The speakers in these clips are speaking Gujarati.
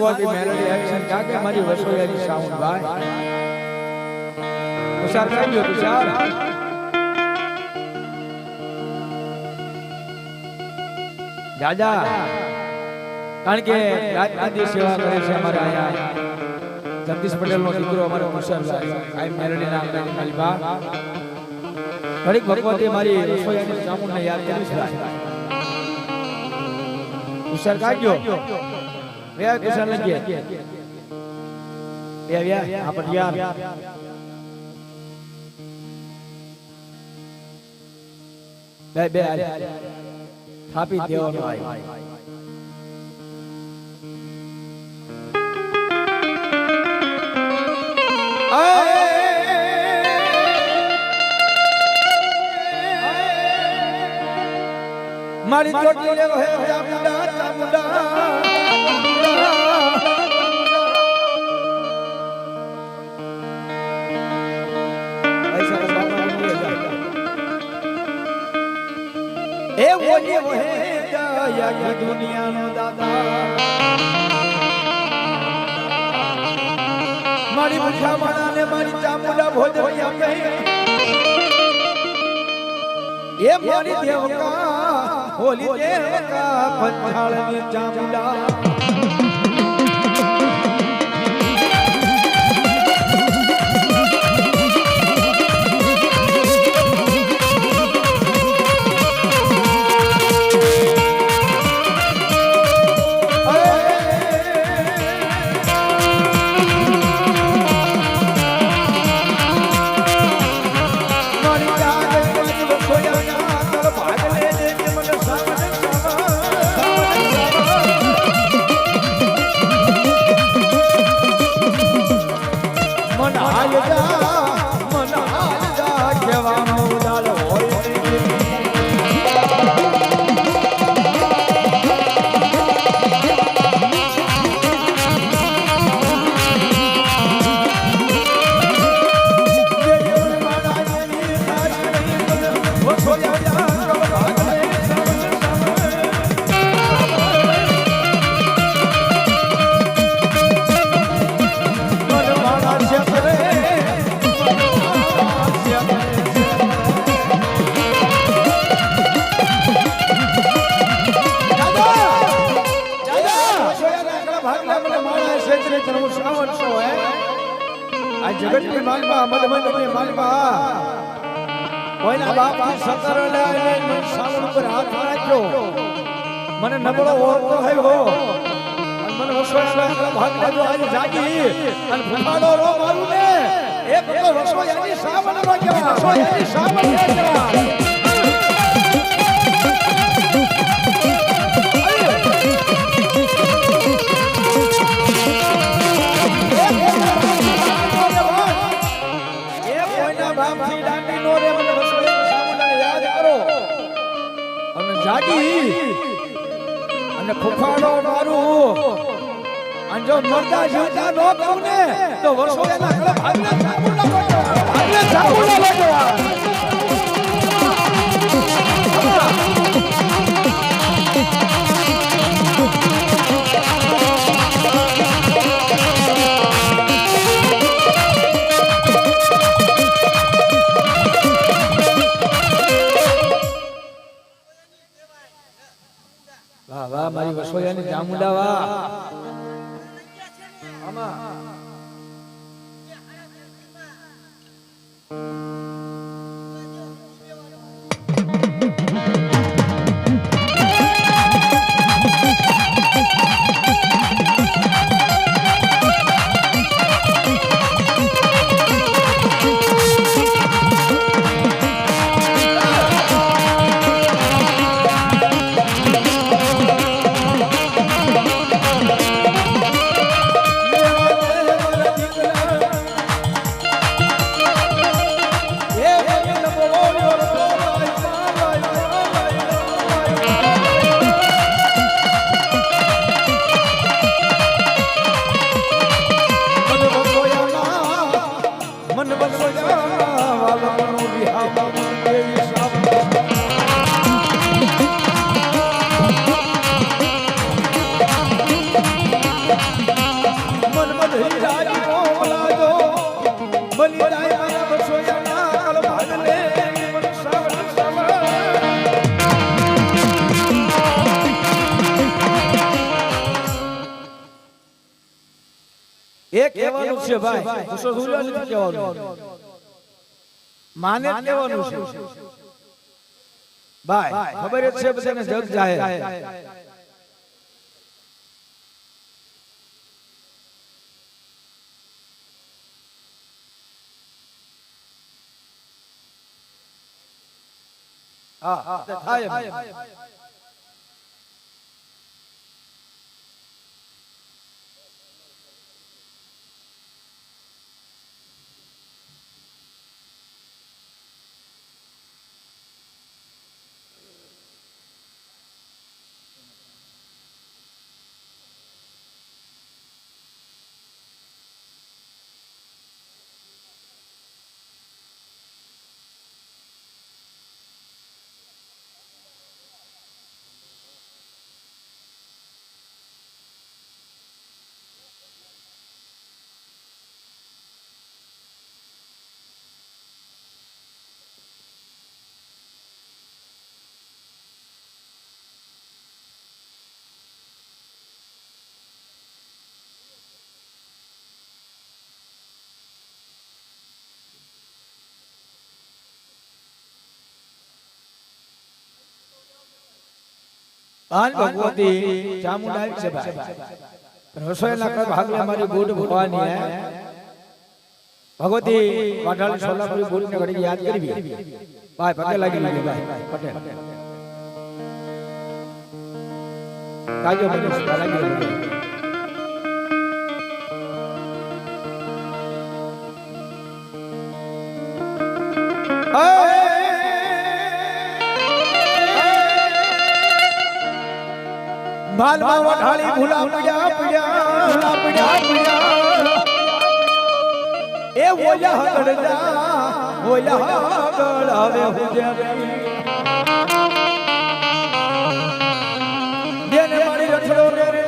ભગવતી મેલડી એક્શન જાગે મારી વસોયાની સાઉન્ડ ભાઈ તુષાર કરી દો તુષાર? દાદા કારણ કે રાત સેવા કરે છે અમારે અહીંયા, જગદીશ પટેલ નો દીકરો અમારો તુષાર આઈ મેલડી નામ મારી બા. ભગવતી મારી રસોઈયાની સામુને યાદ કરીશ તુષાર કાઢજો વ્યા તુષાર લગીએ વ્યા વ્યા આપણ યાર બે બે થાપી દેવાનો ભાઈ મારી ચોટલી લેવો હે ચામુંડા ચામુંડા. મુઠા માણાને મારી ચામુંડા ભોજરી આપે. એ મારી દેવકા હોલી દેવકા પંચાળની ચામુંડા. જગતની માલમાં મધમંદની માલમાં. કોઈના બાપની સતર લઈને સાવણ ઉપર હાથ નાખ્યો. મને નબળો ઓળખો થયો અને મને વસવાસના ભાગ જો આજે જાગી અને ફૂફાડો રો મારું ને એ બધો રસોઈયાની સાવણ નો કહેવાય વસવાયાની સાવણ કહેવાય જાગી. અને ફૂફાડો મારું. અને જો મરતા જીવતા નો કહું ને તો વર્ષો એના ભાગને ના વાગવા. ભાગને ચાકુ ના は એક કહેવાનું છે ભાઈ. ગુસ્સો થયો નથી કહેવાનું. માને કહેવાનું છે. ભાઈ ખબર જ છે બધાને જગ જાહેર. હા હા થાય પાન ભગવતી ચામુંડા છે ભાઈ રસોઈના કઈ ભાગલે મારી બુટ ભગવાની હે. ભગવતી પાટણ સોલાપુરી બુટ ને ઘડી યાદ કરવી ભાઈ પગે લાગી લાગી ભાઈ પટેલ. કાજો મને લાગી માલમાં વઢાળી ભૂલા પડ્યા પડ્યા પડ્યા. પડ્યા એ ઓયા હગડ જા. ઓયા હગડ હવે હુજે. દેને મારી રખડો રે રે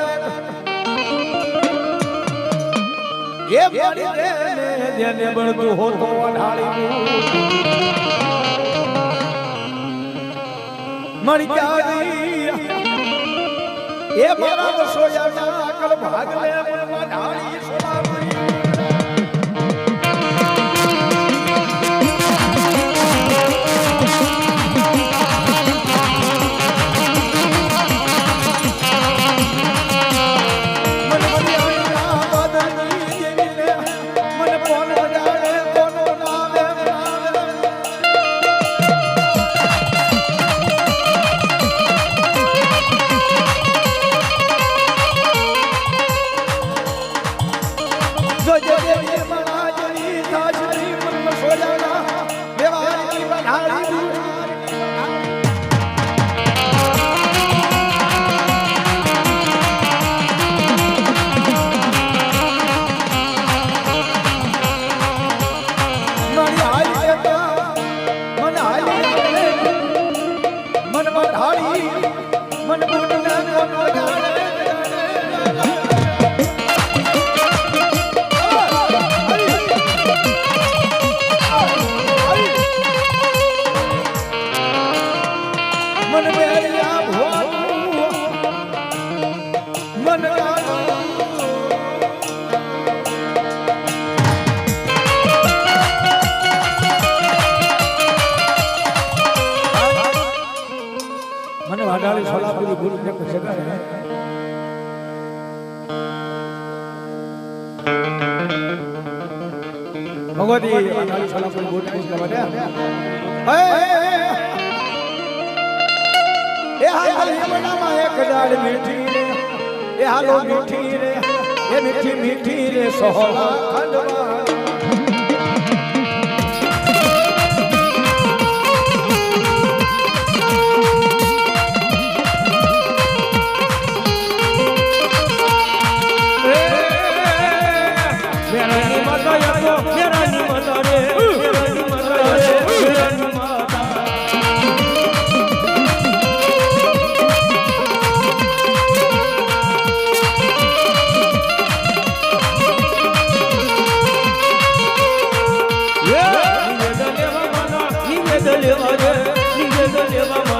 એ મારી રે ને જેને બળતું હોતો વઢાળી મળી જાવી એ મારા વસોયાના અકલ ભાગ લે વાડાળી ભગવતી વાડાળી સોલાપુરી ભૂલ દાળ મીઠી. રે એ હાલો મીઠી રે એ મીઠી મીઠી રે સોહલા ખંડવા. 你别再连妈妈。